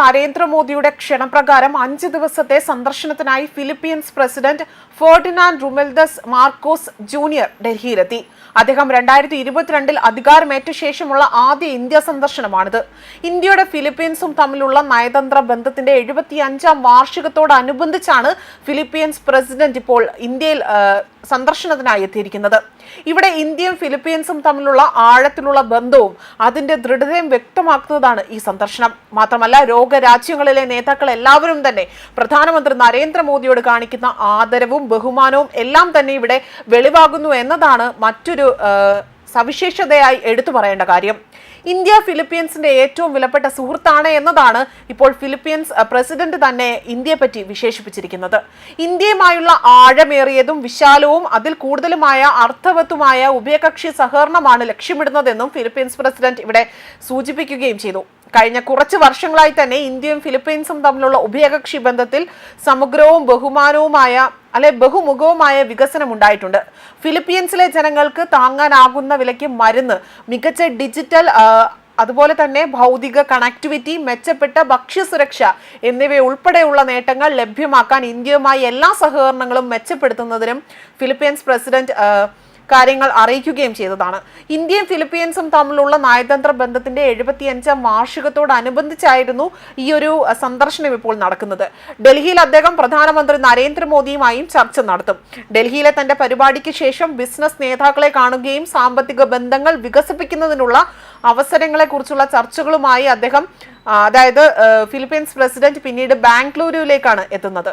നരേന്ദ്രമോദിയുടെ ക്ഷണപ്രകാരം അഞ്ച് ദിവസത്തെ സന്ദർശനത്തിനായി Philippines president Ferdinand Romualdez Marcos Junior ഡൽഹിയിലെത്തി. അദ്ദേഹം രണ്ടായിരത്തി ഇരുപത്തിരണ്ടിൽ അധികാരമേറ്റ ശേഷമുള്ള ആദ്യ ഇന്ത്യ സന്ദർശനമാണിത്. ഇന്ത്യയുടെ ഫിലിപ്പീൻസും തമ്മിലുള്ള നയതന്ത്ര ബന്ധത്തിന്റെ എഴുപത്തിയഞ്ചാം വാർഷികത്തോടനുബന്ധിച്ചാണ് ഫിലിപ്പീൻസ് പ്രസിഡന്റ് ഇപ്പോൾ ഇന്ത്യയിൽ സന്ദർശനത്തിനായി എത്തിയിരിക്കുന്നത്. ഇവിടെ ഇന്ത്യയും ഫിലിപ്പീൻസും തമ്മിലുള്ള ആഴത്തിലുള്ള ബന്ധവും അതിന്റെ ദൃഢതയും വ്യക്തമാക്കുന്നതാണ് ഈ സന്ദർശനം. മാത്രമല്ല രോഗരാജ്യങ്ങളിലെ നേതാക്കൾ എല്ലാവരും തന്നെ പ്രധാനമന്ത്രി നരേന്ദ്രമോദിയോട് കാണിക്കുന്ന ആദരവും ബഹുമാനവും എല്ലാം തന്നെ ഇവിടെ വെളിവാകുന്നു എന്നതാണ് മറ്റൊരു സവിശേഷതയായി എടുത്തു പറയേണ്ട കാര്യം. ഇന്ത്യ ഫിലിപ്പീൻസിന്റെ ഏറ്റവും വിലപ്പെട്ട സുഹൃത്താണ് എന്നതാണ് ഇപ്പോൾ ഫിലിപ്പീൻസ് പ്രസിഡന്റ് തന്നെ ഇന്ത്യയെ പറ്റി വിശേഷിപ്പിച്ചിരിക്കുന്നത്. ഇന്ത്യയുമായുള്ള ആഴമേറിയതും വിശാലവും അതിൽ കൂടുതലുമായ അർത്ഥവത്തുമായ ഉഭയകക്ഷി സഹകരണമാണ് ലക്ഷ്യമിടുന്നതെന്നും ഫിലിപ്പീൻസ് പ്രസിഡന്റ് ഇവിടെ സൂചിപ്പിക്കുകയും ചെയ്തു. കഴിഞ്ഞ കുറച്ച് വർഷങ്ങളായി തന്നെ ഇന്ത്യയും ഫിലിപ്പീൻസും തമ്മിലുള്ള ഉഭയകക്ഷി ബന്ധത്തിൽ സമഗ്രവും ബഹുമാനവുമായ അല്ലെ ബഹുമുഖവുമായ വികസനം ഉണ്ടായിട്ടുണ്ട് ഫിലിപ്പീൻസിലെ ജനങ്ങൾക്ക് താങ്ങാനാകുന്ന വിലയ്ക്ക് മരുന്ന് മികച്ച ഡിജിറ്റൽ അതുപോലെ തന്നെ ഭൗതിക കണക്ടിവിറ്റി മെച്ചപ്പെട്ട ഭക്ഷ്യസുരക്ഷ എന്നിവ ഉൾപ്പെടെയുള്ള നേട്ടങ്ങൾ ലഭ്യമാക്കാൻ ഇന്ത്യയുമായി എല്ലാ സഹകരണങ്ങളും മെച്ചപ്പെടുത്തുന്നതിനും ഫിലിപ്പീൻസ് പ്രസിഡന്റ് കാര്യങ്ങൾ അറിയിക്കുകയും ചെയ്തതാണ്. ഇന്ത്യയും ഫിലിപ്പീൻസും തമ്മിലുള്ള നയതന്ത്ര ബന്ധത്തിന്റെ എഴുപത്തിയഞ്ചാം വാർഷികത്തോടനുബന്ധിച്ചായിരുന്നു ഈ ഒരു സന്ദർശനം ഇപ്പോൾ നടക്കുന്നത്. ഡൽഹിയിൽ അദ്ദേഹം പ്രധാനമന്ത്രി നരേന്ദ്രമോദിയുമായും ചർച്ച നടത്തും. ഡൽഹിയിലെ തന്റെ പരിപാടിക്ക് ശേഷം ബിസിനസ് നേതാക്കളെ കാണുകയും സാമ്പത്തിക ബന്ധങ്ങൾ വികസിപ്പിക്കുന്നതിനുള്ള അവസരങ്ങളെക്കുറിച്ചുള്ള ചർച്ചകളുമായി അദ്ദേഹം അതായത് ഫിലിപ്പീൻസ് പ്രസിഡന്റ് പിന്നീട് ബാംഗ്ലൂരുവിലേക്കാണ് എത്തുന്നത്.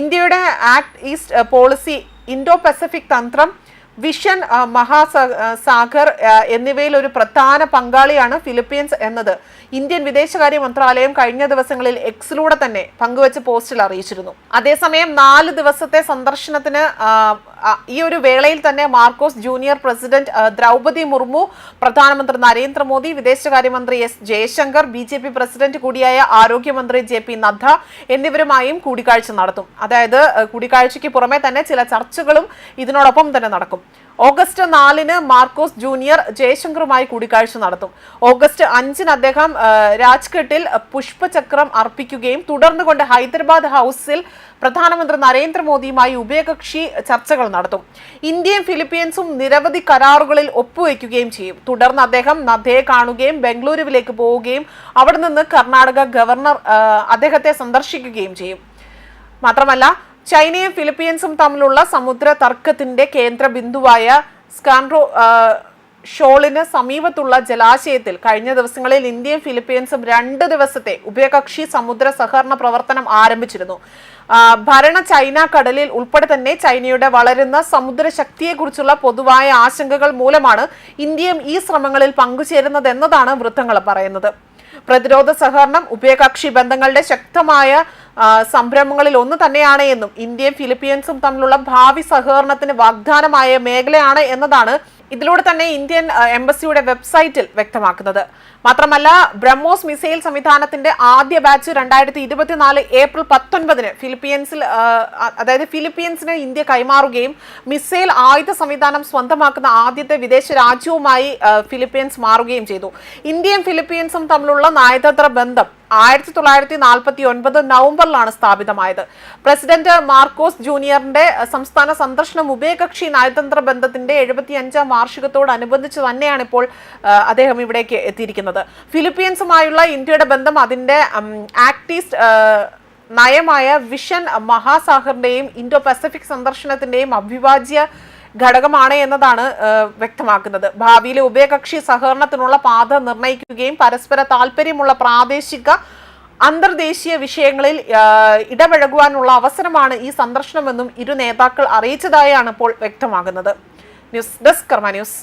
ഇന്ത്യയുടെ act east policy Indo Pacific തന്ത്രം വിഷൻ മഹാസ- സാഗർ എന്നിവയിൽ ഒരു പ്രധാന പങ്കാളിയാണ് ഫിലിപ്പീൻസ് എന്നത്. ഇന്ത്യൻ വിദേശകാര്യ മന്ത്രാലയം കഴിഞ്ഞ ദിവസങ്ങളിൽ എക്സിലൂടെ തന്നെ പങ്കുവച്ച പോസ്റ്റിൽ അറിയിച്ചിരുന്നു. അതേസമയം നാല് ദിവസത്തെ സന്ദർശനത്തിന് ഈ ഒരു വേളയിൽ തന്നെ Marcos Junior president Droupadi Murmu പ്രധാനമന്ത്രി നരേന്ദ്രമോദി വിദേശകാര്യമന്ത്രി S Jaishankar B J P president കൂടിയായ ആരോഗ്യമന്ത്രി ജെ പി നദ്ദ എന്നിവരുമായും കൂടിക്കാഴ്ച നടത്തും. അതായത് കൂടിക്കാഴ്ചയ്ക്ക് പുറമെ തന്നെ ചില ചർച്ചകളും ഇതിനോടൊപ്പം തന്നെ നടക്കും. ഓഗസ്റ്റ് നാലിന് മാർക്കോസ് ജൂനിയർ ജയശങ്കറുമായി കൂടിക്കാഴ്ച നടത്തും. ഓഗസ്റ്റ് അഞ്ചിന് അദ്ദേഹം രാജ്ഘട്ടിൽ പുഷ്പചക്രം അർപ്പിക്കുകയും തുടർന്നുകൊണ്ട് ഹൈദരാബാദ് ഹൗസിൽ പ്രധാനമന്ത്രി നരേന്ദ്രമോദിയുമായി ഉഭയകക്ഷി ചർച്ചകൾ നടത്തും. ഇന്ത്യയും ഫിലിപ്പീൻസും നിരവധി കരാറുകളിൽ ഒപ്പുവെക്കുകയും ചെയ്യും. തുടർന്ന് അദ്ദേഹം നദ്ദയെ കാണുകയും ബംഗളൂരുവിലേക്ക് പോവുകയും അവിടെ നിന്ന് കർണാടക ഗവർണർ അദ്ദേഹത്തെ സന്ദർശിക്കുകയും ചെയ്യും. മാത്രമല്ല ചൈനയും ഫിലിപ്പീൻസും തമ്മിലുള്ള സമുദ്ര തർക്കത്തിന്റെ കേന്ദ്ര ബിന്ദുവായ സ്കാൻഡ്രോ ഷോളിന് സമീപത്തുള്ള ജലാശയത്തിൽ കഴിഞ്ഞ ദിവസങ്ങളിൽ ഇന്ത്യയും ഫിലിപ്പീൻസും രണ്ട് ദിവസത്തെ ഉഭയകക്ഷി സമുദ്ര സഹകരണ പ്രവർത്തനം ആരംഭിച്ചിരുന്നു. ഭരണ ചൈന കടലിൽ ഉൾപ്പെടെ തന്നെ ചൈനയുടെ വളരുന്ന സമുദ്ര ശക്തിയെക്കുറിച്ചുള്ള പൊതുവായ ആശങ്കകൾ മൂലമാണ് ഇന്ത്യയും ഈ ശ്രമങ്ങളിൽ പങ്കുചേരുന്നത് എന്നതാണ് വൃത്തങ്ങൾ പറയുന്നത്. പ്രതിരോധ സഹകരണം ഉഭയകക്ഷി ബന്ധങ്ങളുടെ ശക്തമായ സംരംഭങ്ങളിൽ ഒന്ന് തന്നെയാണ് എന്നും ഇന്ത്യയും ഫിലിപ്പീൻസും തമ്മിലുള്ള ഭാവി സഹകരണത്തിന് വാഗ്ദാനമായ മേഖലയാണ് എന്നതാണ് ഇതിലൂടെ തന്നെ ഇന്ത്യൻ എംബസിയുടെ വെബ്സൈറ്റിൽ വ്യക്തമാക്കുന്നത്. മാത്രമല്ല ബ്രഹ്മോസ് മിസൈൽ സംവിധാനത്തിന്റെ ആദ്യ ബാച്ച് രണ്ടായിരത്തി ഇരുപത്തിനാല് ഏപ്രിൽ പത്തൊൻപതിന് ഫിലിപ്പീൻസിൽ അതായത് ഫിലിപ്പീൻസിന് ഇന്ത്യ കൈമാറുകയും മിസൈൽ ആയുധ സംവിധാനം സ്വന്തമാക്കുന്ന ആദ്യത്തെ വിദേശ രാജ്യവുമായി ഫിലിപ്പീൻസ് മാറുകയും ചെയ്തു. ഇന്ത്യയും ഫിലിപ്പീൻസും തമ്മിലുള്ള നയതന്ത്ര ബന്ധം ആയിരത്തി തൊള്ളായിരത്തി നാൽപ്പത്തി ഒൻപത് നവംബറിലാണ് സ്ഥാപിതമായത്. പ്രസിഡന്റ് മാർക്കോസ് ജൂനിയറിന്റെ സംസ്ഥാന സന്ദർശനം ഉഭയകക്ഷി നയതന്ത്ര ബന്ധത്തിന്റെ എഴുപത്തി അഞ്ചാം വാർഷികത്തോടനുബന്ധിച്ച് തന്നെയാണ് ഇപ്പോൾ അദ്ദേഹം ഇവിടേക്ക് എത്തിയിരിക്കുന്നത്. ഫിലിപ്പീൻസുമായുള്ള ഇന്ത്യയുടെ ബന്ധം അതിന്റെ ഉം, ആക്ട് ഈസ്റ്റ് അഹ്, നയമായ വിഷൻ മഹാസാഗറിന്റെയും ഇൻഡോ പസഫിക് സന്ദർശനത്തിന്റെയും അവിഭാജ്യ ഘടകമാണ് എന്നതാണ് വ്യക്തമാക്കുന്നത്. ഭാവിയിലെ ഉഭയകക്ഷി സഹകരണത്തിനുള്ള പാത നിർണയിക്കുകയും പരസ്പര താല്പര്യമുള്ള പ്രാദേശിക അന്തർദേശീയ വിഷയങ്ങളിൽ ഇടപഴകുവാനുള്ള അവസരമാണ് ഈ സന്ദർശനമെന്നും ഇരു നേതാക്കൾ അറിയിച്ചതായാണ് ഇപ്പോൾ വ്യക്തമാകുന്നത്. News desk Karma news.